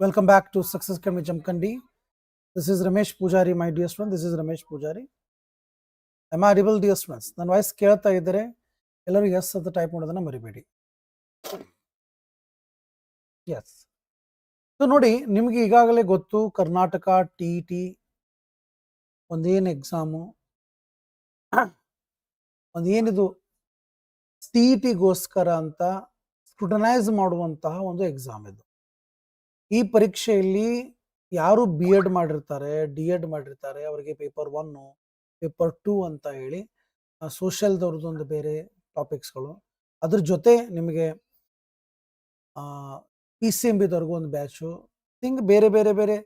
Welcome back to Success Academy Jamkandi. This is Ramesh Pujari, my dear friend. This is Ramesh Pujari. Am I audible, dear students? ನನ್ನ voice ಕೇಳ್ತಾ ಇದ್ದರೆ ಎಲ್ಲರೂ S ಅಂತ type ಮಾಡೋದನ್ನ ಮರಿಬೇಡಿ S so ನೋಡಿ ನಿಮ್ಗೆ ಈಗಾಗಲೇ ಗೊತ್ತು ಕರ್ನಾಟಕ ಟಿ ಟಿ ಒಂದೇನು ಎಕ್ಸಾಮು ಒಂದೇನಿದು TT ಟಿಗೋಸ್ಕರ ಅಂತ ಸ್ಕ್ರುಟನೈಸ್ ಮಾಡುವಂತಹ ಒಂದು exam. ಇದು ಈ ಪರೀಕ್ಷೆಯಲ್ಲಿ ಯಾರು ಬಿ ಎಡ್ ಮಾಡಿರ್ತಾರೆ ಡಿ ಎಡ್ ಮಾಡಿರ್ತಾರೆ, ಅವರಿಗೆ ಪೇಪರ್ ಒನ್ನು ಪೇಪರ್ ಟೂ ಅಂತ ಹೇಳಿ ಸೋಷಲ್ದವ್ರದ್ದೊಂದು ಬೇರೆ ಟಾಪಿಕ್ಸ್ಗಳು ಅದ್ರ ಜೊತೆ ನಿಮಗೆ ಪಿ ಸಿ ಎಂ ಬಿದವ್ರಿಗೂ ಒಂದು ಬ್ಯಾಚು ಹಿಂಗೆ ಬೇರೆ ಬೇರೆ ಬೇರೆ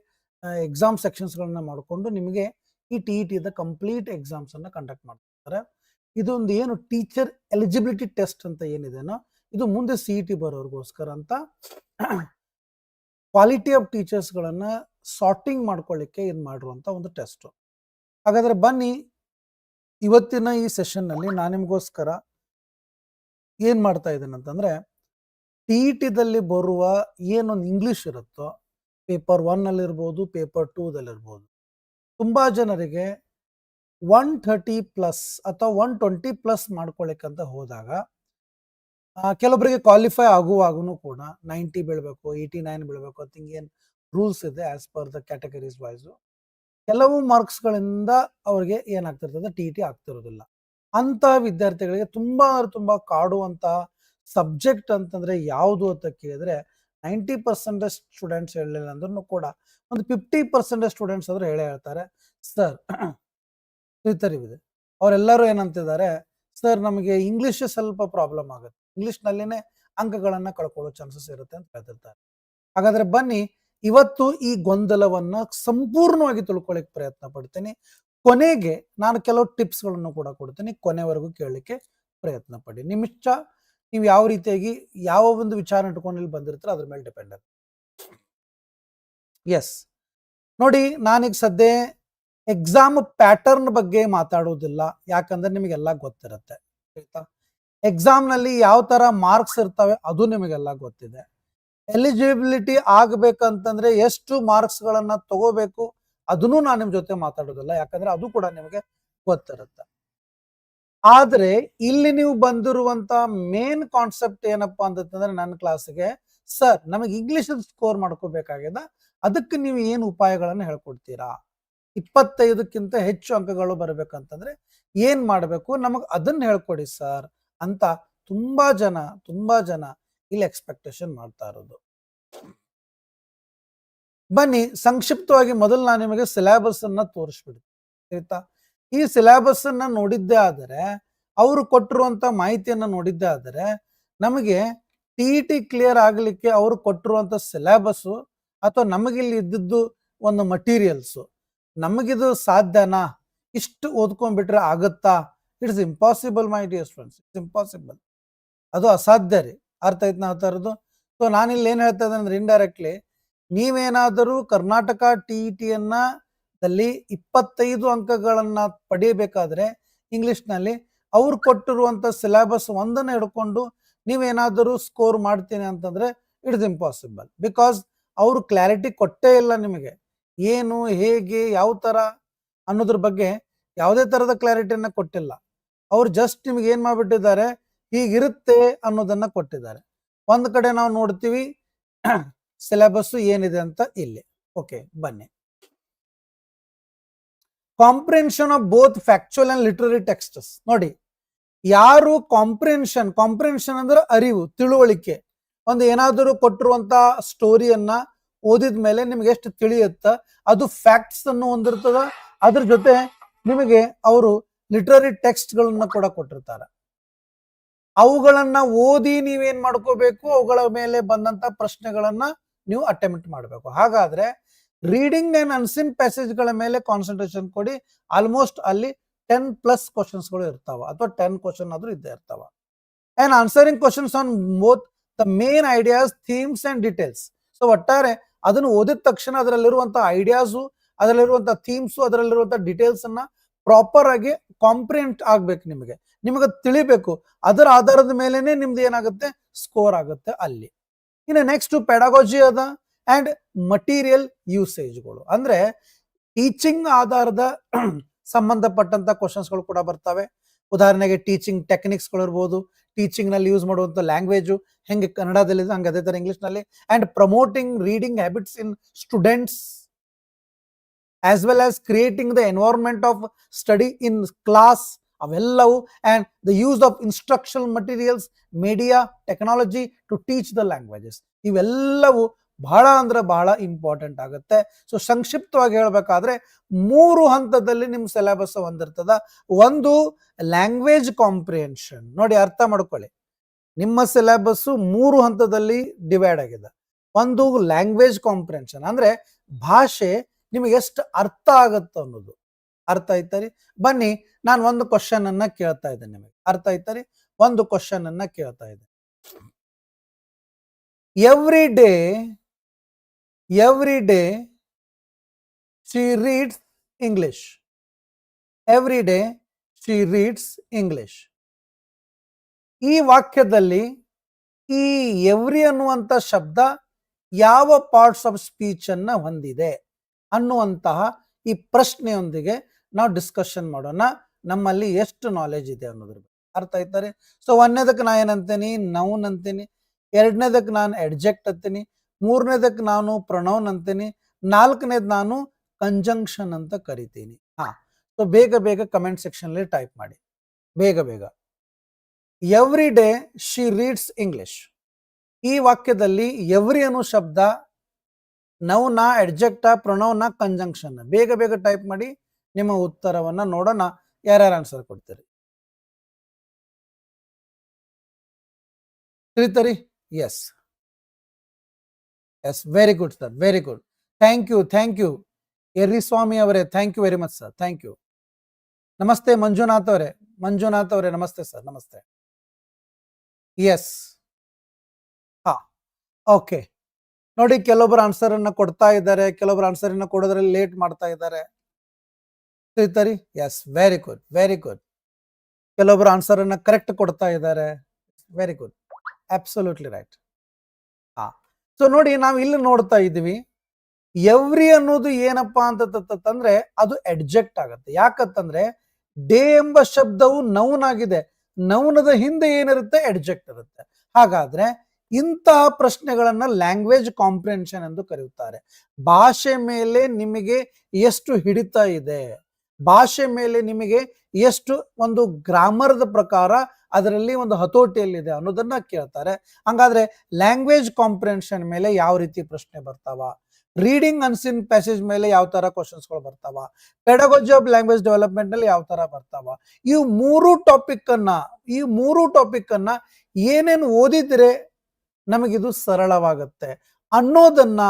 ಎಕ್ಸಾಮ್ ಸೆಕ್ಷನ್ಸ್ಗಳನ್ನ ಮಾಡಿಕೊಂಡು ನಿಮಗೆ ಈ ಟಿ ಇ ಟಿದ ಕಂಪ್ಲೀಟ್ ಎಕ್ಸಾಮ್ಸನ್ನು ಕಂಡಕ್ಟ್ ಮಾಡ್ತಾರೆ ಇದೊಂದು ಏನು ಟೀಚರ್ ಎಲಿಜಿಬಿಲಿಟಿ ಟೆಸ್ಟ್ ಅಂತ ಏನಿದೆನೋ, ಇದು ಮುಂದೆ ಸಿ ಇ ಟಿ ಬರೋರ್ಗೋಸ್ಕರ ಅಂತ ಕ್ವಾಲಿಟಿ ಆಫ್ ಟೀಚರ್ಸ್ಗಳನ್ನು ಸಾರ್ಟಿಂಗ್ ಮಾಡ್ಕೊಳ್ಳಿಕ್ಕೆ ಇದು ಮಾಡಿರುವಂಥ ಒಂದು ಟೆಸ್ಟು ಹಾಗಾದ್ರೆ ಬನ್ನಿ, ಇವತ್ತಿನ ಈ ಸೆಷನ್ನಲ್ಲಿ ನಾನು ನಿಮಗೋಸ್ಕರ ಏನು ಮಾಡ್ತಾ ಇದ್ದೇನೆ ಅಂತಂದರೆ ಟಿ ಇ ಟಿದಲ್ಲಿ ಬರುವ ಏನೊಂದು ಇಂಗ್ಲೀಷ್ ಇರುತ್ತೋ ಪೇಪರ್ ಒನ್ನಲ್ಲಿರ್ಬೋದು ಪೇಪರ್ ಟೂದಲ್ಲಿರ್ಬೋದು ತುಂಬ ಜನರಿಗೆ ಒನ್ ಥರ್ಟಿ ಪ್ಲಸ್ ಅಥವಾ ಒನ್ ಟ್ವೆಂಟಿ ಪ್ಲಸ್ ಮಾಡ್ಕೊಳ್ಳಿಕ್ಕಂತ ಹೋದಾಗ ಕೆಲವೊಬ್ಬರಿಗೆ ಕ್ವಾಲಿಫೈ ಆಗುವಾಗೂ ಕೂಡ ನೈಂಟಿ ಬೀಳಬೇಕು ಏಯ್ಟಿ ನೈನ್ ಬೀಳಬೇಕು ಅಂತ ಏನು ರೂಲ್ಸ್ ಇದೆ as per the categories wise ಕೆಲವು ಮಾರ್ಕ್ಸ್ಗಳಿಂದ ಅವ್ರಿಗೆ ಏನಾಗ್ತಿರ್ತದೆ ಟಿ ಟಿ ಆಗ್ತಿರೋದಿಲ್ಲ. ಅಂತ ವಿದ್ಯಾರ್ಥಿಗಳಿಗೆ ತುಂಬಾ ತುಂಬಾ ಕಾಡುವಂತ ಸಬ್ಜೆಕ್ಟ್ ಅಂತಂದ್ರೆ ಯಾವುದು ಅಂತ ಕೇಳಿದ್ರೆ ನೈಂಟಿ ಪರ್ಸೆಂಟೇಜ್ ಸ್ಟೂಡೆಂಟ್ಸ್ ಹೇಳಲಿಲ್ಲ ಅಂದ್ರೂ ಕೂಡ ಒಂದು ಫಿಫ್ಟಿ ಪರ್ಸೆಂಟೇಜ್ ಸ್ಟೂಡೆಂಟ್ಸ್ ಆದ್ರೆ ಹೇಳೇ ಹೇಳ್ತಾರೆ ಸರ್ ಇದೆ. ಅವರೆಲ್ಲರೂ ಏನಂತಿದ್ದಾರೆ ಸರ್ ನಮಗೆ ಇಂಗ್ಲಿಷ್ ಸ್ವಲ್ಪ ಪ್ರಾಬ್ಲಮ್ ಆಗುತ್ತೆ. ಇಂಗ್ಲಿಷ್ನಲ್ಲಿನೇ ಅಂಕಗಳನ್ನ ಕಳ್ಕೊಳ್ಳೋ ಚಾನ್ಸಸ್ ಇರುತ್ತೆ ಅಂತ ಹೇಳ್ತಿರ್ತಾರೆ. ಹಾಗಾದ್ರೆ ಬನ್ನಿ, ಇವತ್ತು ಈ ಗೊಂದಲವನ್ನ ಸಂಪೂರ್ಣವಾಗಿ ತಿಳ್ಕೊಳ್ಳಿಕ್ ಪ್ರಯತ್ನ ಪಡ್ತೀನಿ. ಕೊನೆಗೆ ನಾನು ಕೆಲವು ಟಿಪ್ಸ್ಗಳನ್ನು ಕೂಡ ಕೊಡ್ತೀನಿ, ಕೊನೆವರೆಗೂ ಕೇಳಲಿಕ್ಕೆ ಪ್ರಯತ್ನ ಪಡಿ. ನಿಮಿಷ, ನೀವು ಯಾವ ರೀತಿಯಾಗಿ ಯಾವ ಒಂದು ವಿಚಾರ ಇಟ್ಕೊಂಡು ಇಲ್ಲಿ ಬಂದಿರ್ತೀರೋ ಅದ್ರ ಮೇಲೆ ಡಿಪೆಂಡ್ ಆಗುತ್ತೆ. ಎಸ್ ನೋಡಿ, ನಾನೀಗ ಸದ್ಯ ಎಕ್ಸಾಮ್ ಪ್ಯಾಟರ್ನ್ ಬಗ್ಗೆ ಮಾತಾಡೋದಿಲ್ಲ, ಯಾಕಂದ್ರೆ ನಿಮಗೆಲ್ಲ ಗೊತ್ತಿರುತ್ತೆ, ಆಯ್ತಾ? ಎಕ್ಸಾಮ್ನಲ್ಲಿ ಯಾವ ತರ ಮಾರ್ಕ್ಸ್ ಇರ್ತವೆ ಅದು ನಿಮಗೆಲ್ಲ ಗೊತ್ತಿದೆ. ಎಲಿಜಿಬಿಲಿಟಿ ಆಗ್ಬೇಕಂತಂದ್ರೆ ಎಷ್ಟು ಮಾರ್ಕ್ಸ್ ಗಳನ್ನ ತಗೋಬೇಕು ಅದನ್ನು ನಾನು ನಿಮ್ಮ ಜೊತೆ ಮಾತಾಡೋದಿಲ್ಲ, ಯಾಕಂದ್ರೆ ಅದು ಕೂಡ ನಿಮಗೆ ಗೊತ್ತಿರುತ್ತೆ. ಆದರೆ ಇಲ್ಲಿ ನೀವು ಬಂದಿರುವಂತ ಮೇನ್ ಕಾನ್ಸೆಪ್ಟ್ ಏನಪ್ಪಾ ಅಂತಂದ್ರೆ ನನ್ನ ಕ್ಲಾಸ್ಗೆ ಸರ್ ನಮಗೆ ಇಂಗ್ಲಿಷ್ ಸ್ಕೋರ್ ಮಾಡ್ಕೋಬೇಕಾಗ್ಯದ ಅದಕ್ಕೆ ನೀವು ಏನು ಉಪಾಯಗಳನ್ನು ಹೇಳ್ಕೊಡ್ತೀರಾ? ಇಪ್ಪತ್ತೈದಕ್ಕಿಂತ ಹೆಚ್ಚು ಅಂಕಗಳು ಬರ್ಬೇಕಂತಂದ್ರೆ ಏನ್ ಮಾಡಬೇಕು? ನಮಗೆ ಅದನ್ನ ಹೇಳ್ಕೊಡಿ ಸರ್ ಅಂತ ತುಂಬಾ ಜನ ತುಂಬಾ ಜನ ಇಲ್ಲಿ ಎಕ್ಸ್ಪೆಕ್ಟೇಷನ್ ಮಾಡ್ತಾ ಇರೋದು. ಬನ್ನಿ, ಸಂಕ್ಷಿಪ್ತವಾಗಿ ಮೊದಲು ನಾನು ನಿಮಗೆ ಸಿಲೆಬಸ್ ಅನ್ನ ತೋರಿಸ್ಬಿಡ್ತೀನಿ, ಆಯ್ತಾ? ಈ ಸಿಲೆಬಸ್ ಅನ್ನ ನೋಡಿದ್ದೇ ಆದರೆ, ಅವರು ಕೊಟ್ಟಿರುವಂತ ಮಾಹಿತಿಯನ್ನ ನೋಡಿದ್ದೇ ಆದರೆ, ನಮಗೆ ಟಿ ಟಿ ಕ್ಲಿಯರ್ ಆಗಲಿಕ್ಕೆ ಅವರು ಕೊಟ್ಟಿರುವಂತ ಸಿಲೆಬಸ್ ಅಥವಾ ನಮಗಿಲ್ಲಿ ಇದ್ದಿದ್ದು ಒಂದು ಮಟೀರಿಯಲ್ಸು ನಮಗಿದು ಸಾಧ್ಯನಾ? ಇಷ್ಟು ಓದ್ಕೊಂಡ್ಬಿಟ್ರೆ ಆಗುತ್ತಾ? It's impossible my dear friends it's impossible ಅದು ಅಸಾಧ್ಯ ರೀ. ಅರ್ಥ ಆಯ್ತು ನಾವು ತರೋದು ಸೊ ನಾನಿಲ್ಲಿ ಏನು ಹೇಳ್ತಾ ಇದ್ದೇನೆ ಅಂದ್ರೆ ಇಂಡೈರೆಕ್ಟ್ಲಿ ನೀವೇನಾದರೂ ಕರ್ನಾಟಕ ಟಿ ಇ ಟಿಯನ್ನ ದಲ್ಲಿ ಇಪ್ಪತ್ತೈದು ಅಂಕಗಳನ್ನ ಪಡೆಯಬೇಕಾದ್ರೆ ಇಂಗ್ಲಿಷ್ನಲ್ಲಿ ಅವ್ರು ಕೊಟ್ಟಿರುವಂತ ಸಿಲೆಬಸ್ ಒಂದನ್ನ ಹಿಡ್ಕೊಂಡು ನೀವೇನಾದರೂ ಸ್ಕೋರ್ ಮಾಡ್ತೀನಿ ಅಂತಂದ್ರೆ ಇಟ್ಸ್ ಇಂಪಾಸಿಬಲ್ ಬಿಕಾಸ್ ಅವರು ಕ್ಲಾರಿಟಿ ಕೊಟ್ಟೇ ಇಲ್ಲ ನಿಮಗೆ. ಏನು, ಹೇಗೆ, ಯಾವ ತರ ಅನ್ನೋದ್ರ ಬಗ್ಗೆ ಯಾವುದೇ ತರದ ಕ್ಲಾರಿಟಿಯನ್ನ ಕೊಟ್ಟಿಲ್ಲ. ಅವ್ರು ಜಸ್ಟ್ ನಿಮ್ಗೆ ಏನ್ ಮಾಡ್ಬಿಟ್ಟಿದ್ದಾರೆ, ಹೀಗಿರುತ್ತೆ ಅನ್ನೋದನ್ನ ಕೊಟ್ಟಿದ್ದಾರೆ. ಒಂದ್ ಕಡೆ ನಾವು ನೋಡ್ತೀವಿ ಸಿಲೆಬಸ್ ಏನಿದೆ ಅಂತ ಇಲ್ಲಿ. ಓಕೆ ಬನ್ನಿ. Comprehension of both factual and literary texts ನೋಡಿ, ಯಾರು ಕಾಂಪ್ರಿಹೆನ್ಷನ್ ಕಾಂಪ್ರಿಹೆನ್ಷನ್ ಅಂದ್ರೆ ಅರಿವು, ತಿಳುವಳಿಕೆ. ಒಂದು ಏನಾದರೂ ಕೊಟ್ಟಿರುವಂತ ಸ್ಟೋರಿಯನ್ನ ಓದಿದ ಮೇಲೆ ನಿಮ್ಗೆ ಎಷ್ಟು ತಿಳಿಯುತ್ತ, ಅದು ಫ್ಯಾಕ್ಟ್ಸ್ ಅನ್ನು ಹೊಂದಿರ್ತದ. ಅದ್ರ ಜೊತೆ ನಿಮಗೆ ಅವರು ಲಿಟರರಿ ಟೆಕ್ಸ್ಟ್ ಗಳನ್ನ ಕೂಡ ಕೊಟ್ಟಿರ್ತಾರೆ. ಅವುಗಳನ್ನ ಓದಿ ನೀವೇನ್ ಮಾಡ್ಕೋಬೇಕು? ಅವುಗಳ ಮೇಲೆ ಬಂದಂತ ಪ್ರಶ್ನೆಗಳನ್ನ ನೀವು ಅಟೆಂಪ್ಟ್ ಮಾಡಬೇಕು. ಹಾಗಾದ್ರೆ ರೀಡಿಂಗ್ ಅಂಡ್ ಅನ್ಸಿನ್ ಪ್ಯಾಸೇಜ್ಗಳ ಮೇಲೆ ಕಾನ್ಸಂಟ್ರೇಷನ್ ಕೊಡಿ. ಆಲ್ಮೋಸ್ಟ್ ಅಲ್ಲಿ ಟೆನ್ ಪ್ಲಸ್ಗಳು ಇರ್ತಾವ. ಅಥವಾ ಟೆನ್ ಕ್ವಶನ್ ಆದ್ರೂ ಇದ್ದೇ ಇರ್ತಾವ. And answering questions on both the main ideas themes and details so ಒಟ್ಟಾರೆ ಅದನ್ನು ಓದಿದ ತಕ್ಷಣ ಅದರಲ್ಲಿರುವಂತಹ ಐಡಿಯಾಸು ಅದರಲ್ಲಿರುವಂತಹ ಥೀಮ್ಸು ಅದರಲ್ಲಿರುವಂತಹ ಡೀಟೇಲ್ಸ್ ಅನ್ನ ಪ್ರಾಪರ್ ಆಗಿ ಕಾಂಪ್ರಿಹೆಂಟ್ ಆಗ್ಬೇಕು ನಿಮಗೆ. ನಿಮಗೆ ತಿಳಿಬೇಕು. ಅದರ ಆಧಾರದ ಮೇಲೆನೆ ನಿಮ್ದು ಏನಾಗುತ್ತೆ? ಸ್ಕೋರ್ ಆಗುತ್ತೆ ಅಲ್ಲಿ. ಇನ್ನು ನೆಕ್ಸ್ಟ್ ಪೆಡಾಗೋಜಿ ಅದ ಅಂಡ್ ಮಟೀರಿಯಲ್ ಯೂಸೇಜ್ಗಳು ಅಂದ್ರೆ ಟೀಚಿಂಗ್ ಆಧಾರದ ಸಂಬಂಧಪಟ್ಟಂತ ಕ್ವಶನ್ಸ್ಗಳು ಕೂಡ ಬರ್ತವೆ. ಉದಾಹರಣೆಗೆ ಟೀಚಿಂಗ್ ಟೆಕ್ನಿಕ್ಸ್ಗಳು ಇರ್ಬೋದು. ಟೀಚಿಂಗ್ನಲ್ಲಿ ಯೂಸ್ ಮಾಡುವಂತ ಲ್ಯಾಂಗ್ವೇಜು ಹೆಂಗೆ ಕನ್ನಡದಲ್ಲಿ ಹಂಗೆ ಅದೇ ತರ ಇಂಗ್ಲಿಷ್ನಲ್ಲಿ. And promoting reading habits in students as well as creating the environment of study in class ಅವೆಲ್ಲವು and the use of instruction materials media technology to teach the languages ಇವೆಲ್ಲವೂ ಬಹಳ ಅಂದ್ರೆ ಬಹಳ ಇಂಪಾರ್ಟೆಂಟ್ ಆಗುತ್ತೆ. ಸೊ ಸಂಕ್ಷಿಪ್ತವಾಗಿ ಹೇಳಬೇಕಾದ್ರೆ ಮೂರು ಹಂತದಲ್ಲಿ ನಿಮ್ಮ ಸಿಲೆಬಸ್ ಹೊಂದಿರ್ತದ ಒಂದು ಲ್ಯಾಂಗ್ವೇಜ್ ಕಾಂಪ್ರಿಹೆನ್ಷನ್ ನೋಡಿ, ಅರ್ಥ ಮಾಡ್ಕೊಳ್ಳಿ. ನಿಮ್ಮ ಸಿಲೆಬಸ್ ಮೂರು ಹಂತದಲ್ಲಿ ಡಿವೈಡ್ ಆಗಿದೆ. ಒಂದು ಲ್ಯಾಂಗ್ವೇಜ್ ಕಾಂಪ್ರಿಹೆನ್ಷನ್ ಅಂದ್ರೆ ಭಾಷೆ ನಿಮಗೆ ಎಷ್ಟು ಅರ್ಥ ಆಗುತ್ತೆ ಅನ್ನೋದು. ಅರ್ಥ ಆಯ್ತರಿ ಬನ್ನಿ, ನಾನು ಒಂದು ಕ್ವಶನ್ ಅನ್ನ ಕೇಳ್ತಾ ಇದ್ದೇನೆ ನಿಮಗೆ. ಅರ್ಥ ಆಯ್ತರಿ ಒಂದು ಕ್ವಶನ್ ಅನ್ನ ಕೇಳ್ತಾ ಇದ್ದೆ. Every day every day she reads English every day she reads English ಈ ವಾಕ್ಯದಲ್ಲಿ ಈ ಎವ್ರಿ ಅನ್ನುವಂಥ ಶಬ್ದ ಯಾವ ಪಾರ್ಟ್ಸ್ ಆಫ್ ಸ್ಪೀಚ್ ಅನ್ನ ಹೊಂದಿದೆ? ಅನ್ನುವಂತಹ ಈ ಪ್ರಶ್ನೆಯೊಂದಿಗೆ ನಾವು ಡಿಸ್ಕಷನ್ ಮಾಡೋಣ. ನಮ್ಮಲ್ಲಿ ಎಷ್ಟು ನಾಲೆಜ್ ಇದೆ ಅನ್ನೋದ್ರ ಬಗ್ಗೆ. ಅರ್ಥ ಆಯ್ತಾರೆ? ಸೊ ಒಂದನೇದಕ್ಕೆ ನಾ ಏನಂತೀನಿ? ನೌನ್ ಅಂತೀನಿ. ಎರಡನೇದಕ್ಕೆ ನಾನು ಎಡ್ಜೆಕ್ಟ್ ಅಂತೀನಿ. ಮೂರನೇದಕ್ಕೆ ನಾನು ಪ್ರೊನೌನ್ ಅಂತೀನಿ. ನಾಲ್ಕನೇದು ನಾನು ಕಂಜಂಕ್ಷನ್ ಅಂತ ಕರಿತೀನಿ. ಹಾ. ಸೊ ಬೇಗ ಬೇಗ ಕಮೆಂಟ್ ಸೆಕ್ಷನ್ಲಿ ಟೈಪ್ ಮಾಡಿ. ಬೇಗ ಬೇಗ. Every day she reads English ಈ ವಾಕ್ಯದಲ್ಲಿ ಎವ್ರಿ ಅನ್ನೋ ಶಬ್ದ ನೌನ ಎಡ್ಜೆಕ್ಟ ಪ್ರೊನೌನ ಕಂಜಂಕ್ಷನ್ ಬೇಗ ಬೇಗ ಟೈಪ್ ಮಾಡಿ ನಿಮ್ಮ ಉತ್ತರವನ್ನ ನೋಡೋಣ, ಯಾರ್ಯಾರು ಆನ್ಸರ್ ಕೊಡ್ತೀರಿ? ತಿಳಿತರಿ yes yes very good sir very good thank you thank you Erri Swamy ಅವರೇ thank you very much sir thank you ನಮಸ್ತೆ ಮಂಜುನಾಥ್ ಅವರೇ. ಮಂಜುನಾಥ್ ಅವರೇ, ನಮಸ್ತೆ ಸರ್ ನಮಸ್ತೆ. ಎಸ್ ಹಾ ಓಕೆ ನೋಡಿ ಕೆಲವೊಬ್ರು ಆನ್ಸರ್ ಅನ್ನ ಕೊಡ್ತಾ ಇದ್ದಾರೆ, ಕೆಲವೊಬ್ರು ಆನ್ಸರ್ ಅನ್ನ ಕೊಡೋದ್ರಲ್ಲಿ ಲೇಟ್ ಮಾಡ್ತಾ ಇದ್ದಾರೆ. ತಿಳಿತಾರಿ yes very good very good ಕೆಲವೊಬ್ರು ಆನ್ಸರ್ ಅನ್ನ ಕರೆಕ್ಟ್ ಕೊಡ್ತಾ ಇದ್ದಾರೆ. ವೆರಿ ಗುಡ್ ಅಬ್ಸೊಲ್ಯೂಟ್ಲಿ ರೈಟ್ ಹಾ ಸೊ ನೋಡಿ ನಾವು ಇಲ್ಲಿ ನೋಡ್ತಾ ಇದ್ದೀವಿ. ಎವ್ರಿ ಅನ್ನೋದು ಏನಪ್ಪಾ ಅಂತಂದ್ರೆ ಅದು ಎಡ್ಜೆಕ್ಟ್ ಆಗುತ್ತೆ. ಯಾಕಂತಂದ್ರೆ, ಡೇ ಎಂಬ ಶಬ್ದವು ನೌನ್ ಆಗಿದೆ. ನೌನದ ಹಿಂದೆ ಏನಿರುತ್ತೆ ಅಡ್ಜೆಕ್ಟ್ ಇರುತ್ತೆ. ಹಾಗಾದ್ರೆ ಇಂತಹ ಪ್ರಶ್ನೆಗಳನ್ನು ಲ್ಯಾಂಗ್ವೇಜ್ ಕಾಂಪ್ರಿಹೆನ್ಷನ್ ಎಂದು ಕರೆಯುತ್ತಾರೆ. ಭಾಷೆ ಮೇಲೆ ನಿಮಗೆ ಎಷ್ಟು ಹಿಡಿತ ಇದೆ? ಭಾಷೆ ಮೇಲೆ ನಿಮಗೆ ಎಷ್ಟು ಒಂದು ಗ್ರಾಮರ್ದ ಪ್ರಕಾರ ಅದರಲ್ಲಿ ಒಂದು ಹತೋಟಿಯಲ್ಲಿದೆ ಅನ್ನೋದನ್ನ ಕೇಳ್ತಾರೆ. ಹಂಗಾದ್ರೆ ಲ್ಯಾಂಗ್ವೇಜ್ ಕಾಂಪ್ರಿಹೆನ್ಷನ್ ಮೇಲೆ ಯಾವ ರೀತಿ ಪ್ರಶ್ನೆ ಬರ್ತಾವ? ರೀಡಿಂಗ್ ಅನ್ಸಿನ್ ಪ್ಯಾಸೇಜ್ ಮೇಲೆ ಯಾವ ತರ ಕ್ವಶನ್ಸ್ಗಳು ಬರ್ತಾವ? ಪೆಡಗೋಜಿ ಆಫ್ ಲ್ಯಾಂಗ್ವೇಜ್ ಡೆವಲಪ್ಮೆಂಟ್ನಲ್ಲಿ ಯಾವ ತರ ಬರ್ತಾವ? ಈ ಮೂರು ಟಾಪಿಕ್ ಅನ್ನ, ಈ ಮೂರು ಟಾಪಿಕ್ ಅನ್ನ ಏನೇನು ಓದಿದ್ರೆ ನಮಗಿದು ಸರಳವಾಗುತ್ತೆ ಅನ್ನೋದನ್ನ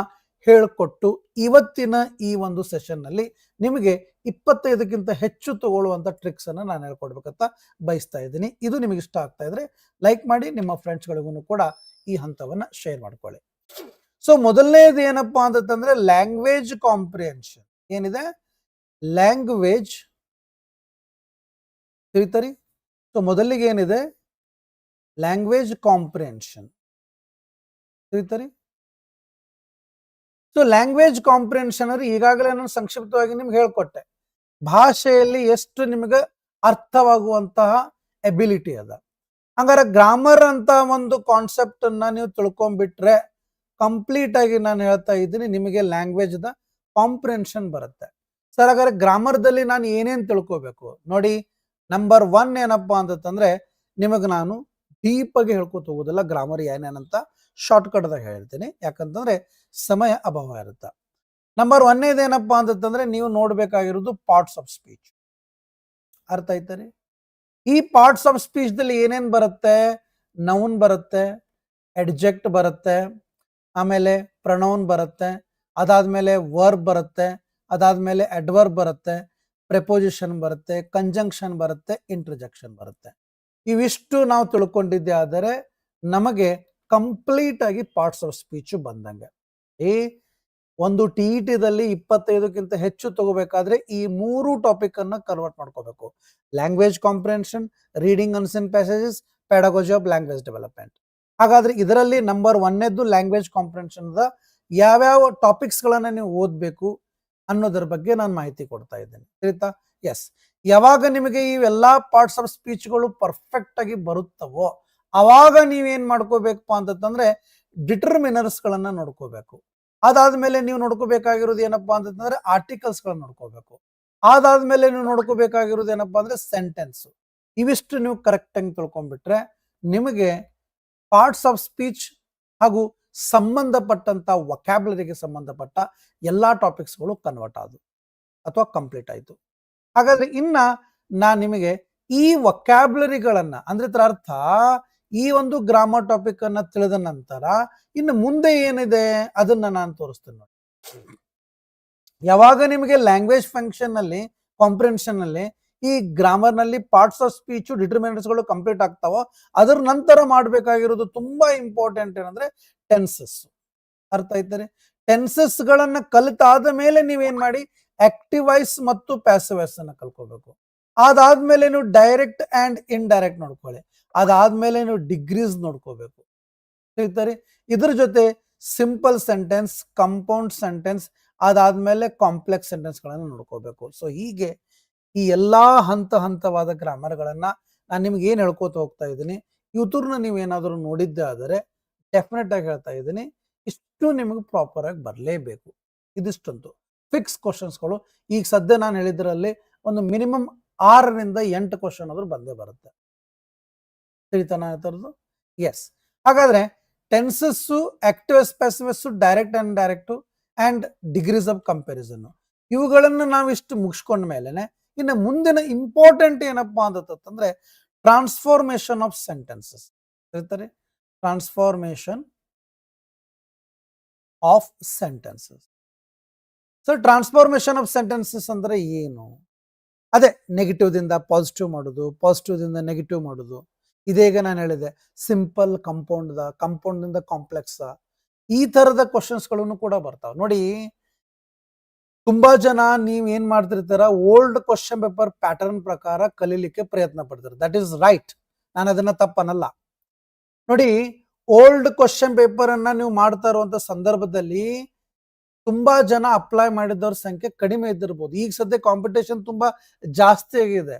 ಹೇಳಿಕೊಟ್ಟು ಇವತ್ತಿನ ಈ ಒಂದು ಸೆಷನ್ನಲ್ಲಿ ನಿಮಗೆ ಇಪ್ಪತ್ತೈದಕ್ಕಿಂತ ಹೆಚ್ಚು ತಗೊಳ್ಳುವಂತ ಟ್ರಿಕ್ಸ್ ಅನ್ನ ನಾನು ಹೇಳ್ಕೊಡ್ಬೇಕಂತ ಬಯಸ್ತಾ ಇದ್ದೀನಿ. ಇದು ನಿಮಗೆ ಇಷ್ಟ ಆಗ್ತಾ ಇದ್ರೆ ಲೈಕ್ ಮಾಡಿ, ನಿಮ್ಮ ಫ್ರೆಂಡ್ಸ್ಗಳಿಗೂ ಕೂಡ ಈ ಹಂತವನ್ನ ಶೇರ್ ಮಾಡ್ಕೊಳ್ಳಿ. ಸೊ ಮೊದಲನೇದು ಏನಪ್ಪ ಅಂತಂದ್ರೆ ಲ್ಯಾಂಗ್ವೇಜ್ ಕಾಂಪ್ರಿಹೆನ್ಷನ್ ಏನಿದೆ? ಲ್ಯಾಂಗ್ವೇಜ್ ತಿಳಿತರಿ? ಸೊ ಮೊದಲಿಗೆ ಏನಿದೆ? ಲ್ಯಾಂಗ್ವೇಜ್ ಕಾಂಪ್ರಿಹೆನ್ಷನ್ ತಿಳಿತರಿ ಸೊ ಲ್ಯಾಂಗ್ವೇಜ್ ಕಾಂಪ್ರಿಹೆನ್ಷನ್ ಅಂದ್ರೆ ಈಗಾಗಲೇ ನಾನು ಸಂಕ್ಷಿಪ್ತವಾಗಿ ನಿಮ್ಗೆ ಹೇಳ್ಕೊಟ್ಟೆ. ಭಾಷೆಯಲ್ಲಿ ಎಷ್ಟು ನಿಮಗೆ ಅರ್ಥವಾಗುವಂತಹ ಎಬಿಲಿಟಿ ಅದ. ಹಂಗಾರೆ ಗ್ರಾಮರ್ ಅಂತ ಒಂದು ಕಾನ್ಸೆಪ್ಟ್ ಅನ್ನ ನೀವು ತಿಳ್ಕೊಂಡ್ಬಿಟ್ರೆ ಕಂಪ್ಲೀಟ್ ಆಗಿ ನಾನು ಹೇಳ್ತಾ ಇದ್ದೀನಿ, ನಿಮಗೆ ಲ್ಯಾಂಗ್ವೇಜ್ ದ ಕಾಂಪ್ರಿಹೆನ್ಷನ್ ಬರುತ್ತೆ. ಸರ್ ಹಾಗಾದ್ರೆ ಗ್ರಾಮರ್ದಲ್ಲಿ ನಾನು ಏನೇನು ತಿಳ್ಕೊಬೇಕು? ನೋಡಿ ನಂಬರ್ ಒನ್ ಏನಪ್ಪಾ ಅಂತಂದ್ರೆ, ನಿಮಗೆ ನಾನು ಡೀಪ್ ಆಗಿ ಹೇಳ್ಕೊತ ಹೋಗೋದಿಲ್ಲ ಗ್ರಾಮರ್ ಏನೇನಂತ ಶಾರ್ಟ್ ಕಟ್ದಾಗ ಹೇಳ್ತೀನಿ. ಯಾಕಂತಂದ್ರೆ ಸಮಯ ಅಭಾವ ಇರುತ್ತೆ. ನಂಬರ್ ಏನಪ್ಪ ಅಂತಂದ್ರೆ ನೀವು ನೋಡ್ಬೇಕಾಗಿರೋದು ಪಾರ್ಟ್ಸ್ ಆಫ್ ಸ್ಪೀಚ್ ಅರ್ಥ ಆಯ್ತರಿ ಈ ಪಾರ್ಟ್ಸ್ ಆಫ್ ಸ್ಪೀಚ್ ಏನೇನು ಏನೇನ್ ಬರುತ್ತೆ? ನೌನ್ ಬರುತ್ತೆ ಎಡ್ಜೆಕ್ಟ್ ಬರುತ್ತೆ, ಆಮೇಲೆ ಪ್ರನೌನ್ ಬರುತ್ತೆ, ಅದಾದ್ಮೇಲೆ ವರ್ಬ್ ಬರುತ್ತೆ, ಅದಾದ್ಮೇಲೆ ಅಡ್ವರ್ಬ್ ಬರುತ್ತೆ ಪ್ರೆಪೋಸಿಷನ್ ಬರುತ್ತೆ ಕಂಜಂಕ್ಷನ್ ಬರುತ್ತೆ ಇಂಟ್ರಜೆಕ್ಷನ್ ಬರುತ್ತೆ. ಇವಿಷ್ಟು ನಾವು ತಿಳ್ಕೊಂಡಿದ್ದೆ ಆದರೆ ನಮಗೆ ಕಂಪ್ಲೀಟ್ ಆಗಿ ಪಾರ್ಟ್ಸ್ ಆಫ್ ಸ್ಪೀಚ್ ಬಂದಂಗೆ. ಈ ಒಂದು ಟಿ ಇ ಟಿದಲ್ಲಿ ಇಪ್ಪತ್ತೈದಕ್ಕಿಂತ ಹೆಚ್ಚು ತಗೋಬೇಕಾದ್ರೆ ಈ ಮೂರು ಟಾಪಿಕ್ ಅನ್ನ ಕನ್ವರ್ಟ್ ಮಾಡ್ಕೋಬೇಕು. Language comprehension reading unseen passages pedagogy of language development ಹಾಗಾದ್ರೆ ಇದರಲ್ಲಿ ನಂಬರ್ ಒನ್ನೇದ್ದು ಲ್ಯಾಂಗ್ವೇಜ್ ಕಾಂಪ್ರಿಹೆನ್ಷನ್ ಯಾವ್ಯಾವ ಯಾವ್ಯಾವ ಟಾಪಿಕ್ಸ್ಗಳನ್ನ ನೀವು ಓದಬೇಕು ಅನ್ನೋದ್ರ ಬಗ್ಗೆ ನಾನು ಮಾಹಿತಿ ಕೊಡ್ತಾ ಇದ್ದೇನೆ. ತಿಳಿತಾ ಎಸ್ ಯಾವಾಗ ನಿಮಗೆ ಇವೆಲ್ಲಾ ಪಾರ್ಟ್ಸ್ ಆಫ್ ಸ್ಪೀಚ್ಗಳು ಪರ್ಫೆಕ್ಟ್ ಆಗಿ ಬರುತ್ತವೋ ಅವಾಗ ನೀವೇನ್ ಮಾಡ್ಕೋಬೇಕಪ್ಪ ಅಂತಂದ್ರೆ ಡಿಟರ್ಮಿನರ್ಸ್ ಗಳನ್ನ ನೋಡ್ಕೋಬೇಕು. ಅದಾದ್ಮೇಲೆ ನೀವು ನೋಡ್ಕೋಬೇಕಾಗಿರೋದು ಏನಪ್ಪಾ ಅಂತಂದ್ರೆ ಆರ್ಟಿಕಲ್ಸ್ ಗಳನ್ನ ನೋಡ್ಕೋಬೇಕು. ಅದಾದ್ಮೇಲೆ ನೀವು ನೋಡ್ಕೋಬೇಕಾಗಿರೋದು ಏನಪ್ಪಾ ಅಂದ್ರೆ ಸೆಂಟೆನ್ಸ್ ಇವಿಷ್ಟು ನೀವು ಕರೆಕ್ಟ್ ಆಗಿ ತಿಳ್ಕೊಂಡ್ಬಿಟ್ರೆ ನಿಮಗೆ ಪಾರ್ಟ್ಸ್ ಆಫ್ ಸ್ಪೀಚ್ ಹಾಗೂ ಸಂಬಂಧಪಟ್ಟಂತ ವಕ್ಯಾಬ್ಲರಿಗೆ ಸಂಬಂಧಪಟ್ಟ ಎಲ್ಲಾ ಟಾಪಿಕ್ಸ್ಗಳು ಕನ್ವರ್ಟ್ ಆದವು ಅಥವಾ ಕಂಪ್ಲೀಟ್ ಆಯಿತು. ಹಾಗಾದ್ರೆ ಇನ್ನ ನಾ ನಿಮಗೆ ಈ ವಕ್ಯಾಬ್ಲರಿಗಳನ್ನ ಅಂದ್ರೆ ಇದರ ಅರ್ಥ ಈ ಒಂದು ಗ್ರಾಮರ್ ಟಾಪಿಕ್ ಅನ್ನ ತಿಳಿದ ನಂತರ ಇನ್ನು ಮುಂದೆ ಏನಿದೆ ಅದನ್ನ ನಾನು ತೋರಿಸ್ತೇನೆ ನೋಡಿ. ಯಾವಾಗ ನಿಮಗೆ ಲ್ಯಾಂಗ್ವೇಜ್ ಫಂಕ್ಷನ್ನಲ್ಲಿ ಕಾಂಪ್ರಿಹೆನ್ಷನ್ನಲ್ಲಿ ಈ ಗ್ರಾಮರ್ನಲ್ಲಿ ಪಾರ್ಟ್ಸ್ ಆಫ್ ಸ್ಪೀಚ್ ಡಿಟರ್ಮಿನೆಂಟ್ಸ್ಗಳು ಕಂಪ್ಲೀಟ್ ಆಗ್ತಾವೋ ಅದರ ನಂತರ ಮಾಡಬೇಕಾಗಿರೋದು ತುಂಬಾ ಇಂಪಾರ್ಟೆಂಟ್ ಏನಂದ್ರೆ ಟೆನ್ಸಸ್ ಅರ್ಥ ಆಯ್ತಾರೆ ಟೆನ್ಸಸ್ ಗಳನ್ನ ಕಲಿತಾದ ಮೇಲೆ ನೀವೇನ್ ಮಾಡಿ ಆಕ್ಟಿವೈಸ್ ಮತ್ತು ಪ್ಯಾಸಿವೈಸ್ ಅನ್ನ ಕಲ್ಕೋಬೇಕು ಅದಾದ್ಮೇಲೆ ನೀವು ಡೈರೆಕ್ಟ್ ಅಂಡ್ ಇನ್ಡೈರೆಕ್ಟ್ ನೋಡ್ಕೊಳ್ಳಿ. ಅದಾದ್ಮೇಲೆ ನೀವು ಡಿಗ್ರೀಸ್ ನೋಡ್ಕೋಬೇಕು. ತಿಳಿತಾರೆ ಇದ್ರ ಜೊತೆ ಸಿಂಪಲ್ ಸೆಂಟೆನ್ಸ್ ಕಂಪೌಂಡ್ ಸೆಂಟೆನ್ಸ್ ಅದಾದ್ಮೇಲೆ ಕಾಂಪ್ಲೆಕ್ಸ್ ಸೆಂಟೆನ್ಸ್ ಗಳನ್ನ ನೋಡ್ಕೋಬೇಕು. ಸೊ ಹೀಗೆ ಈ ಎಲ್ಲಾ ಹಂತ ಹಂತವಾದ ಗ್ರಾಮರ್ಗಳನ್ನು ನಾನು ನಿಮ್ಗೆ ಏನು ಹೇಳ್ಕೋತ ಹೋಗ್ತಾ ಇದ್ದೀನಿ ಇವತ್ತೂರ್ನ ನೀವು ಏನಾದರೂ ನೋಡಿದ್ದೆ ಆದರೆ ಡೆಫಿನೆಟ್ ಆಗಿ ಹೇಳ್ತಾ ಇದ್ದೀನಿ, ಇಷ್ಟು ನಿಮಗೆ ಪ್ರಾಪರ್ ಆಗಿ ಬರಲೇಬೇಕು. ಇದಿಷ್ಟಂತೂ. ಫಿಕ್ಸ್ ಕ್ವಶನ್ಸ್ಗಳು ಈಗ ಸದ್ಯ ನಾನು ಹೇಳಿದ್ರಲ್ಲಿ ಒಂದು ಮಿನಿಮಮ್ ಆರರಿಂದ ಎಂಟು ಕ್ವಶನ್ ಆದ್ರೂ ಬಂದೇ ಬರುತ್ತೆ. ತಿಳಿತಾನ ಎಸ್ ಹಾಗಾದ್ರೆ tenses active passives direct and direct and degrees of comparison ಇವುಗಳನ್ನು ನಾವು ಇಷ್ಟು ಮುಗಿಸ್ಕೊಂಡ ಮೇಲೆನೆ ಇನ್ನು ಮುಂದಿನ ಇಂಪಾರ್ಟೆಂಟ್ ಏನಪ್ಪಾ ಅಂತಂದ್ರೆ ಟ್ರಾನ್ಸ್ಫಾರ್ಮೇಶನ್ ಆಫ್ ಸೆಂಟೆನ್ಸಸ್ ಹೇಳ್ತಾರೆ transformation of sentences sir transformation of sentences ಅಂದ್ರೆ ಏನು? ಅದೇ ನೆಗೆಟಿವ್ದಿಂದ ಪಾಸಿಟಿವ್ ಮಾಡೋದು ಪಾಸಿಟಿವ್ ದಿಂದ ನೆಗೆಟಿವ್ ಮಾಡೋದು. ಇದೀಗ ನಾನು ಹೇಳಿದೆ ಸಿಂಪಲ್ ಕಂಪೌಂಡ್ ದ ಕಂಪೌಂಡ್ ದಿಂದ ಕಾಂಪ್ಲೆಕ್ಸ್ ಈ ತರದ ಕ್ವಶನ್ಸ್ಗಳನ್ನು ಕೂಡ ಬರ್ತಾವ. ನೋಡಿ, ತುಂಬಾ ಜನ ನೀವು ಏನ್ ಮಾಡ್ತಿರ್ತಾರ ಓಲ್ಡ್ ಕ್ವಶನ್ ಪೇಪರ್ ಪ್ಯಾಟರ್ನ್ ಪ್ರಕಾರ ಕಲೀಲಿಕ್ಕೆ ಪ್ರಯತ್ನ ಪಡ್ತಾರೆ. ದಟ್ ಈಸ್ ರೈಟ್ ನಾನು ಅದನ್ನ ತಪ್ಪನಲ್ಲ. ನೋಡಿ ಓಲ್ಡ್ ಕ್ವಶನ್ ಪೇಪರ್ ಅನ್ನ ನೀವು ಮಾಡ್ತಾ ಇರುವಂತ ಸಂದರ್ಭದಲ್ಲಿ ತುಂಬಾ ಜನ ಅಪ್ಲೈ ಮಾಡಿದವ್ರ ಸಂಖ್ಯೆ ಕಡಿಮೆ ಇದ್ದಿರ್ಬೋದು. ಈಗ ಸದ್ಯ ಕಾಂಪಿಟೇಷನ್ ತುಂಬಾ ಜಾಸ್ತಿ ಆಗಿದೆ.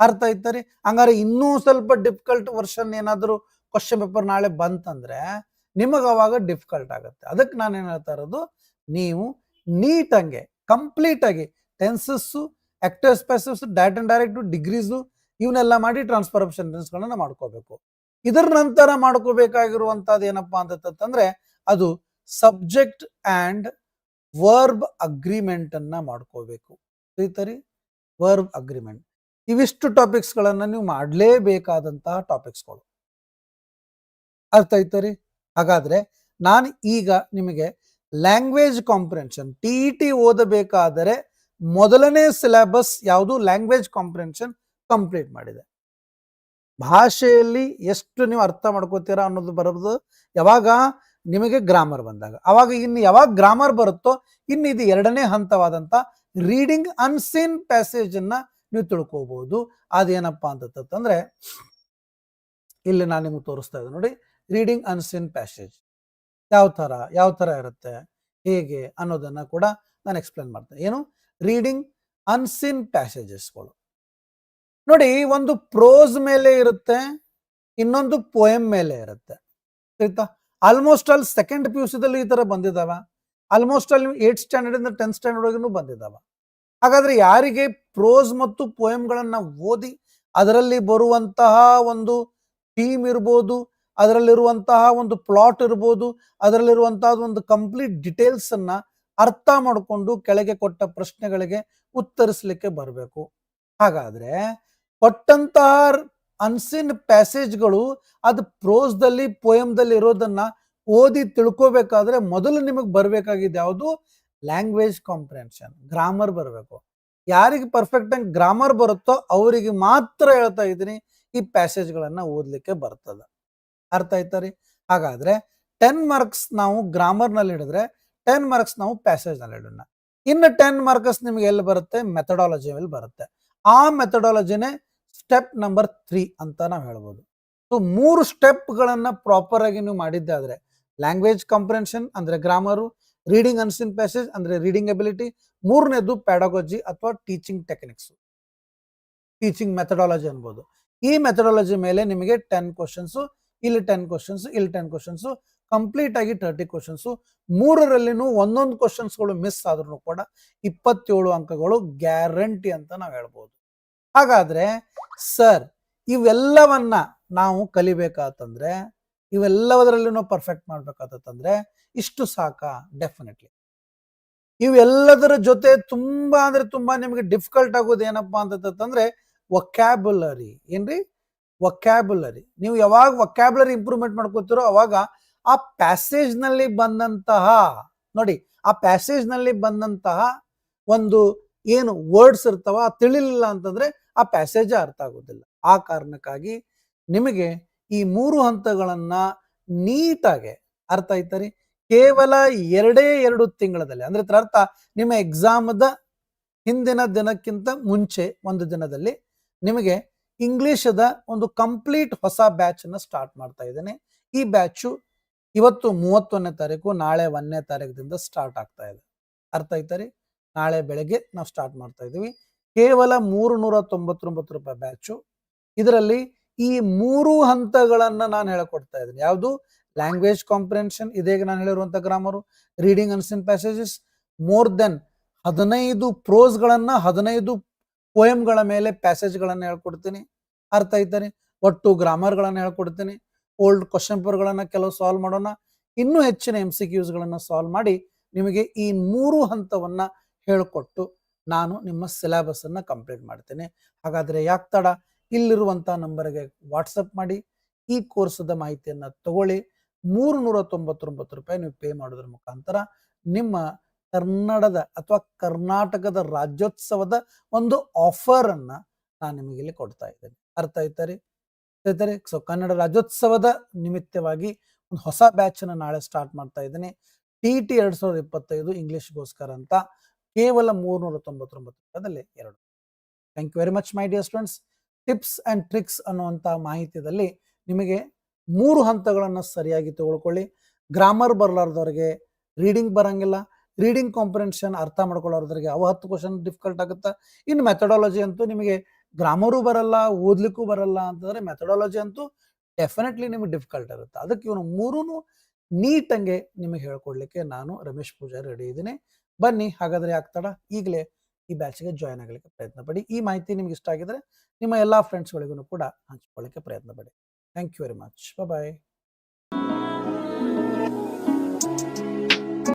ಅರ್ಥ ಆಯ್ತರಿ ಹಂಗಾರೆ ಇನ್ನೂ ಸ್ವಲ್ಪ ಡಿಫಿಕಲ್ಟ್ ವರ್ಷನ್ ಏನಾದರೂ ಕ್ವಶನ್ ಪೇಪರ್ ನಾಳೆ ಬಂತಂದ್ರೆ ನಿಮಗೆ ಅವಾಗ ಡಿಫಿಕಲ್ಟ್ ಆಗುತ್ತೆ. ಅದಕ್ಕೆ ನಾನು ಏನ್ ಹೇಳ್ತಾ ಇರೋದು, ನೀವು ನೀಟಂಗೆ ಕಂಪ್ಲೀಟ್ ಆಗಿ tenses active passives direct and direct degrees ಇವನ್ನೆಲ್ಲ ಮಾಡಿ ಟ್ರಾನ್ಸ್ಫರ್ ಆಫ್ ಮಾಡ್ಕೋಬೇಕು. ಇದರ ನಂತರ ಮಾಡ್ಕೋಬೇಕಾಗಿರುವಂತದ್ದು ಏನಪ್ಪಾ ಅಂತಂದ್ರೆ ಅದು ಸಬ್ಜೆಕ್ಟ್ ಅಂಡ್ ವರ್ಬ್ ಅಗ್ರಿಮೆಂಟ್ ಅನ್ನ ಮಾಡ್ಕೋಬೇಕು. ತಿಳಿತರಿ ವರ್ಬ್ ಅಗ್ರಿಮೆಂಟ್ ಇವಿಷ್ಟು ಟಾಪಿಕ್ಸ್ ಗಳನ್ನ ನೀವು ಮಾಡಲೇಬೇಕಾದಂತಹ ಟಾಪಿಕ್ಸ್ಗಳು ಅರ್ಥ ಆಯ್ತರಿ? ಹಾಗಾದ್ರೆ ನಾನು ಈಗ ನಿಮಗೆ ಲ್ಯಾಂಗ್ವೇಜ್ ಕಾಂಪ್ರೆನ್ಷನ್ ಟಿ ಟಿ ಓದಬೇಕಾದರೆ ಮೊದಲನೇ ಸಿಲೆಬಸ್ ಯಾವುದು? ಲ್ಯಾಂಗ್ವೇಜ್ ಕಾಂಪ್ರೆನ್ಷನ್ ಕಂಪ್ಲೀಟ್ ಮಾಡಿದೆ. ಭಾಷೆಯಲ್ಲಿ ಎಷ್ಟು ನೀವು ಅರ್ಥ ಮಾಡ್ಕೋತೀರಾ ಅನ್ನೋದು ಬರೋದು ಯಾವಾಗ? ನಿಮಗೆ ಗ್ರಾಮರ್ ಬಂದಾಗ. ಅವಾಗ ಇನ್ನು ಯಾವಾಗ ಗ್ರಾಮರ್ ಬರುತ್ತೋ ಇನ್ನು ಇದು ಎರಡನೇ ಹಂತವಾದಂತ ರೀಡಿಂಗ್ ಅನ್ಸೀನ್ ಪ್ಯಾಸೇಜ್ ಅನ್ನ ನೀವು ತಿಳ್ಕೋಬಹುದು ಅದೇನಪ್ಪಾ ಅಂತಂದ್ರೆ, ಇಲ್ಲಿ ನಾನು ನಿಮ್ಗೆ ತೋರಿಸ್ತಾ ಇದ್ದೆ ನೋಡಿ ರೀಡಿಂಗ್ ಅನ್ಸೀನ್ ಪ್ಯಾಸೇಜ್ ಯಾವ ತರ ಯಾವ ತರ ಇರುತ್ತೆ, ಹೇಗೆ ಅನ್ನೋದನ್ನ ಕೂಡ ನಾನು ಎಕ್ಸ್ಪ್ಲೇನ್ ಮಾಡ್ತೇನೆ. ಏನು? ರೀಡಿಂಗ್ ಅನ್ಸೀನ್ ಪ್ಯಾಸೇಜಸ್ಗಳು ನೋಡಿ, ಒಂದು ಪ್ರೋಸ್ ಮೇಲೆ ಇರುತ್ತೆ, ಇನ್ನೊಂದು ಪೋಯಮ್ ಮೇಲೆ ಇರುತ್ತೆ. ಆಯ್ತಾ? Almost all second P U ಸಿದಲ್ಲಿ ಈ ಥರ ಬಂದಿದಾವ. ಆಲ್ಮೋಸ್ಟ್ ಆಲ್ ಏಟ್ ಸ್ಟ್ಯಾಂಡರ್ಡ್ ಇಂದ ಟೆಂತ್ ಸ್ಟ್ಯಾಂಡರ್ಡ್ ವರೆಗೂ ಬಂದಿದಾವ. ಹಾಗಾದ್ರೆ ಯಾರಿಗೆ ಪ್ರೋಸ್ ಮತ್ತು ಪೋಯಮ್ಗಳನ್ನ ಓದಿ ಅದರಲ್ಲಿ ಬರುವಂತಹ ಒಂದು ಥೀಮ್ ಇರ್ಬೋದು, ಅದರಲ್ಲಿರುವಂತಹ ಒಂದು ಪ್ಲಾಟ್ ಇರ್ಬೋದು, ಅದರಲ್ಲಿರುವಂತಹ ಒಂದು ಕಂಪ್ಲೀಟ್ ಡಿಟೇಲ್ಸ್ ಅನ್ನ ಅರ್ಥ ಮಾಡಿಕೊಂಡು ಕೆಳಗೆ ಕೊಟ್ಟ ಪ್ರಶ್ನೆಗಳಿಗೆ ಉತ್ತರಿಸಲಿಕ್ಕೆ ಬರಬೇಕು. ಹಾಗಾದ್ರೆ ಕೊಟ್ಟಂತಹ ಅನ್ಸಿನ್ ಪ್ಯಾಸೇಜ್ಗಳು ಅದು ಪ್ರೋಸ್ದಲ್ಲಿ ಪೋಯಮ್ದಲ್ಲಿ ಇರೋದನ್ನ ಓದಿ ತಿಳ್ಕೋಬೇಕಾದ್ರೆ ಮೊದಲು ನಿಮಗೆ ಬರಬೇಕಾಗಿದ್ದು ಯಾವುದು? ಲ್ಯಾಂಗ್ವೇಜ್ ಕಾಂಪ್ರೆನ್ಷನ್ ಗ್ರಾಮರ್ ಬರಬೇಕು. ಯಾರಿಗೆ ಪರ್ಫೆಕ್ಟ್ ಆಗಿ ಗ್ರಾಮರ್ ಬರುತ್ತೋ ಅವರಿಗೆ ಮಾತ್ರ ಹೇಳ್ತಾ ಇದ್ದೀನಿ ಈ ಪ್ಯಾಸೇಜ್ಗಳನ್ನು ಓದ್ಲಿಕ್ಕೆ ಬರ್ತದೆ. ಅರ್ಥ ಆಯ್ತಾ ರೀ? ಹಾಗಾದ್ರೆ ಟೆನ್ ಮಾರ್ಕ್ಸ್ ನಾವು ಗ್ರಾಮರ್ನಲ್ಲಿ ಹಿಡಿದ್ರೆ ಟೆನ್ ಮಾರ್ಕ್ಸ್ ನಾವು ಪ್ಯಾಸೇಜ್ನಲ್ಲಿ ಇಡೋಣ. ಇನ್ನು ಟೆನ್ ಮಾರ್ಕ್ಸ್ ನಿಮ್ಗೆ ಎಲ್ಲಿ ಬರುತ್ತೆ? ಮೆಥಡಾಲಜಿ ಮೇಲೆ ಬರುತ್ತೆ. ಆ ಮೆಥಡಾಲಜಿನೇ ಸ್ಟೆಪ್ ನಂಬರ್ ತ್ರೀ ಅಂತ ನಾವು ಹೇಳ್ಬೋದು. ಸೊ ಮೂರು ಸ್ಟೆಪ್ಗಳನ್ನು ಪ್ರಾಪರ್ ಆಗಿ ನೀವು ಆದ್ರೆ ಲ್ಯಾಂಗ್ವೇಜ್ ಕಾಂಪ್ರೆನ್ಷನ್ ಅಂದರೆ ಗ್ರಾಮರು ರೀಡಿಂಗ್ ಅನ್ಸಿನ್ ಪ್ಯಾಸೇಜ್ ಅಂದರೆ ರೀಡಿಂಗ್ ಎಬಿಲಿಟಿ ಮೂರನೇದು ಪ್ಯಾಡಾಲಜಿ ಅಥವಾ ಟೀಚಿಂಗ್ ಟೆಕ್ನಿಕ್ಸ್ ಟೀಚಿಂಗ್ ಮೆಥಡಾಲಜಿ ಅನ್ಬೋದು. ಈ ಮೆಥಡಾಲಜಿ ಮೇಲೆ ನಿಮಗೆ ಟೆನ್ ಕ್ವಶನ್ಸು ಇಲ್ಲಿ ಟೆನ್ ಕ್ವಶನ್ಸ್ ಇಲ್ಲಿ ಟೆನ್ ಕ್ವಶನ್ಸು ಕಂಪ್ಲೀಟ್ ಆಗಿ ತರ್ಟಿ ಕ್ವಶನ್ಸು ಮೂರರಲ್ಲಿನೂ ಒಂದೊಂದು ಕ್ವಶನ್ಸ್ಗಳು ಮಿಸ್ ಆದ್ರೂ ಕೂಡ ಇಪ್ಪತ್ತೇಳು ಅಂಕಗಳು ಗ್ಯಾರಂಟಿ ಅಂತ ನಾವು ಹೇಳ್ಬೋದು. ಹಾಗಾದ್ರೆ, ಸರ್, ಇವೆಲ್ಲವನ್ನ ನಾವು ಕಲಿಬೇಕಾತಂದ್ರೆ ಇವೆಲ್ಲದರಲ್ಲೂ ನಾವು ಪರ್ಫೆಕ್ಟ್ ಮಾಡ್ಬೇಕಾತಂದ್ರೆ ಇಷ್ಟು ಸಾಕಾ? ಡೆಫಿನೆಟ್ಲಿ ಇವೆಲ್ಲದರ ಜೊತೆ ತುಂಬಾ ಅಂದ್ರೆ ತುಂಬಾ ನಿಮಗೆ ಡಿಫಿಕಲ್ಟ್ ಆಗೋದು ಏನಪ್ಪಾ ಅಂತಂದ್ರೆ ವೊಕ್ಯಾಬುಲರಿ ಏನ್ರಿ? ವೊಕ್ಯಾಬುಲರಿ ನೀವು ಯಾವಾಗ ವೊಕ್ಯಾಬುಲರಿ ಇಂಪ್ರೂವ್ಮೆಂಟ್ ಮಾಡ್ಕೋತಿರೋ ಅವಾಗ ಆ ಪ್ಯಾಸೇಜ್ನಲ್ಲಿ ಬಂದಂತಹ, ನೋಡಿ, ಆ ಪ್ಯಾಸೇಜ್ನಲ್ಲಿ ಬಂದಂತಹ ಒಂದು ಏನು ವರ್ಡ್ಸ್ ಇರ್ತಾವ ತಿಳಿಲಿಲ್ಲ ಅಂತಂದ್ರೆ ಆ ಪ್ಯಾಸೇಜ ಅರ್ಥ ಆಗೋದಿಲ್ಲ. ಆ ಕಾರಣಕ್ಕಾಗಿ ನಿಮಗೆ ಈ ಮೂರು ಹಂತಗಳನ್ನ ನೀಟಾಗಿ ಅರ್ಥ ಆಯ್ತರಿ? ಕೇವಲ ಎರಡೇ ಎರಡು ತಿಂಗಳಲ್ಲಿ ಅಂದ್ರೆ ಅರ್ಥ ನಿಮ್ಮ ಎಕ್ಸಾಮದ ಹಿಂದಿನ ದಿನಕ್ಕಿಂತ ಮುಂಚೆ ಒಂದು ದಿನದಲ್ಲಿ ನಿಮಗೆ ಇಂಗ್ಲಿಷದ ಒಂದು ಕಂಪ್ಲೀಟ್ ಹೊಸ ಬ್ಯಾಚ್ ಅನ್ನ ಸ್ಟಾರ್ಟ್ ಮಾಡ್ತಾ ಇದ್ದೇನೆ. ಈ ಬ್ಯಾಚು ಇವತ್ತು ಮೂವತ್ತೊಂದನೇ ತಾರೀಕು, ನಾಳೆ ಒಂದನೇ ತಾರೀಕದಿಂದ ಸ್ಟಾರ್ಟ್ ಆಗ್ತಾ ಇದೆ. ಅರ್ಥ ಆಯ್ತರಿ? ನಾಳೆ ಬೆಳಗ್ಗೆ ನಾವು ಸ್ಟಾರ್ಟ್ ಮಾಡ್ತಾ ಇದೀವಿ ಕೇವಲ ಮೂರು ನೂರ ತೊಂಬತ್ತೊಂಬತ್ತು ರೂಪಾಯಿ ಬ್ಯಾಚು ಇದರಲ್ಲಿ ಈ ಮೂರು ಹಂತಗಳನ್ನ ನಾನು ಹೇಳಿಕೊಡ್ತಾ ಇದ್ದೀನಿ. ಯಾವುದು? ಲ್ಯಾಂಗ್ವೇಜ್ ಕಾಂಪ್ರೆನ್ಷನ್ ಇದೇಗ ನಾನು ಹೇಳಿರುವಂತ grammar reading unseen passages more than ಹದಿನೈದು ಪ್ರೋಸ್ಗಳನ್ನ ಹದಿನೈದು ಪೋಯಮ್ಗಳ ಮೇಲೆ ಪ್ಯಾಸೇಜ್ಗಳನ್ನು ಹೇಳ್ಕೊಡ್ತೀನಿ. ಅರ್ಥ ಆಯ್ತಾರೆ? ಒಟ್ಟು ಗ್ರಾಮರ್ಗಳನ್ನು ಹೇಳ್ಕೊಡ್ತೀನಿ. ಓಲ್ಡ್ ಕ್ವಶನ್ ಪೇಪರ್ಗಳನ್ನು ಕೆಲವು ಸಾಲ್ವ್ ಮಾಡೋಣ. ಇನ್ನೂ ಹೆಚ್ಚಿನ ಎಂ ಸಿ ಕ್ಯೂಸ್ಗಳನ್ನು ಸಾಲ್ವ್ ಮಾಡಿ ನಿಮಗೆ ಈ ಮೂರು ಹಂತವನ್ನು ಹೇಳ್ಕೊಟ್ಟು ನಾನು ನಿಮ್ಮ ಸಿಲೆಬಸ್ ಅನ್ನ ಕಂಪ್ಲೀಟ್ ಮಾಡ್ತೇನೆ. ಹಾಗಾದ್ರೆ ಯಾಕೆ ತಡ? ಇಲ್ಲಿರುವಂಥ ನಂಬರ್ಗೆ ವಾಟ್ಸಪ್ ಮಾಡಿ, ಈ ಕೋರ್ಸದ ಮಾಹಿತಿಯನ್ನು ತಗೊಳ್ಳಿ. ಮೂರು ನೂರ ತೊಂಬತ್ತೊಂಬತ್ತು ರೂಪಾಯಿ ನೀವು ಪೇ ಮಾಡೋದ್ರ ಮುಖಾಂತರ ನಿಮ್ಮ ಕನ್ನಡದ ಅಥವಾ ಕರ್ನಾಟಕದ ರಾಜ್ಯೋತ್ಸವದ ಒಂದು ಆಫರ್ ಅನ್ನ ನಾನು ನಿಮಗೆ ಇಲ್ಲಿ ಕೊಡ್ತಾ ಇದ್ದೇನೆ. ಅರ್ಥ ಆಯ್ತಾರೆ ಆಯ್ತಾರೆ ಸೊ ಕನ್ನಡ ರಾಜ್ಯೋತ್ಸವದ ನಿಮಿತ್ತವಾಗಿ ಒಂದು ಹೊಸ ಬ್ಯಾಚ್ ಅನ್ನ ನಾಳೆ ಸ್ಟಾರ್ಟ್ ಮಾಡ್ತಾ ಇದ್ದೇನೆ. ಟಿ ಟಿ ಎರಡು ಸಾವಿರದ ಇಪ್ಪತ್ತೈದು ಇಂಗ್ಲೀಷ್ಗೋಸ್ಕರ ಅಂತ ಕೇವಲ ಮೂರ್ನೂರ ತೊಂಬತ್ತೊಂಬತ್ತು ರೂಪಾಯಿದಲ್ಲಿ ಎರಡು. Thank you very much my dear students tips and tricks ಅನ್ನುವಂಥ ಮಾಹಿತಿಯಲ್ಲಿ ನಿಮಗೆ ಮೂರು ಹಂತಗಳನ್ನು ಸರಿಯಾಗಿ ತಗೊಳ್ಕೊಳ್ಳಿ. ಗ್ರಾಮರ್ ಬರಲಾರ್ದವ್ರಿಗೆ ರೀಡಿಂಗ್ ಬರಂಗಿಲ್ಲ. ರೀಡಿಂಗ್ ಕಾಂಪ್ರೆನ್ಷನ್ ಅರ್ಥ ಮಾಡ್ಕೊಳ್ಳೋದ್ರಿಗೆ ಅವ ಹತ್ತು ಕ್ವಶನ್ ಡಿಫಿಕಲ್ಟ್ ಆಗುತ್ತೆ. ಇನ್ನು ಮೆಥಡಾಲಜಿ ಅಂತೂ ನಿಮಗೆ ಗ್ರಾಮರು ಬರಲ್ಲ, ಓದ್ಲಿಕ್ಕೂ ಬರಲ್ಲ ಅಂತಂದರೆ ಮೆಥಡಾಲಜಿ ಅಂತೂ ಡೆಫಿನೆಟ್ಲಿ ನಿಮಗೆ ಡಿಫಿಕಲ್ಟ್ ಇರುತ್ತೆ. ಅದಕ್ಕೆ ಇವನು ಮೂರೂ ನೀಟಂಗೆ ನಿಮಗೆ ಹೇಳ್ಕೊಡ್ಲಿಕ್ಕೆ ನಾನು ರಮೇಶ್ ಪೂಜಾರಿ ರೆಡಿ ಇದ್ದೀನಿ. ಬನ್ನಿ, ಹಾಗಾದ್ರೆ ಆಗ್ತಾಡ ಈಗಲೇ ಈ ಬ್ಯಾಚ್ಗೆ ಜಾಯ್ನ್ ಆಗಲಿಕ್ಕೆ ಪ್ರಯತ್ನ ಪಡಿ. ಈ ಮಾಹಿತಿ ನಿಮ್ಗೆ ಇಷ್ಟ ಆಗಿದ್ರೆ ನಿಮ್ಮ ಎಲ್ಲ ಫ್ರೆಂಡ್ಸ್ಗಳಿಗೂ ಕೂಡ ಹಂಚ್ಕೊಳ್ಳಿಕ್ಕೆ ಪ್ರಯತ್ನ ಪಡಿ. Thank you very much bye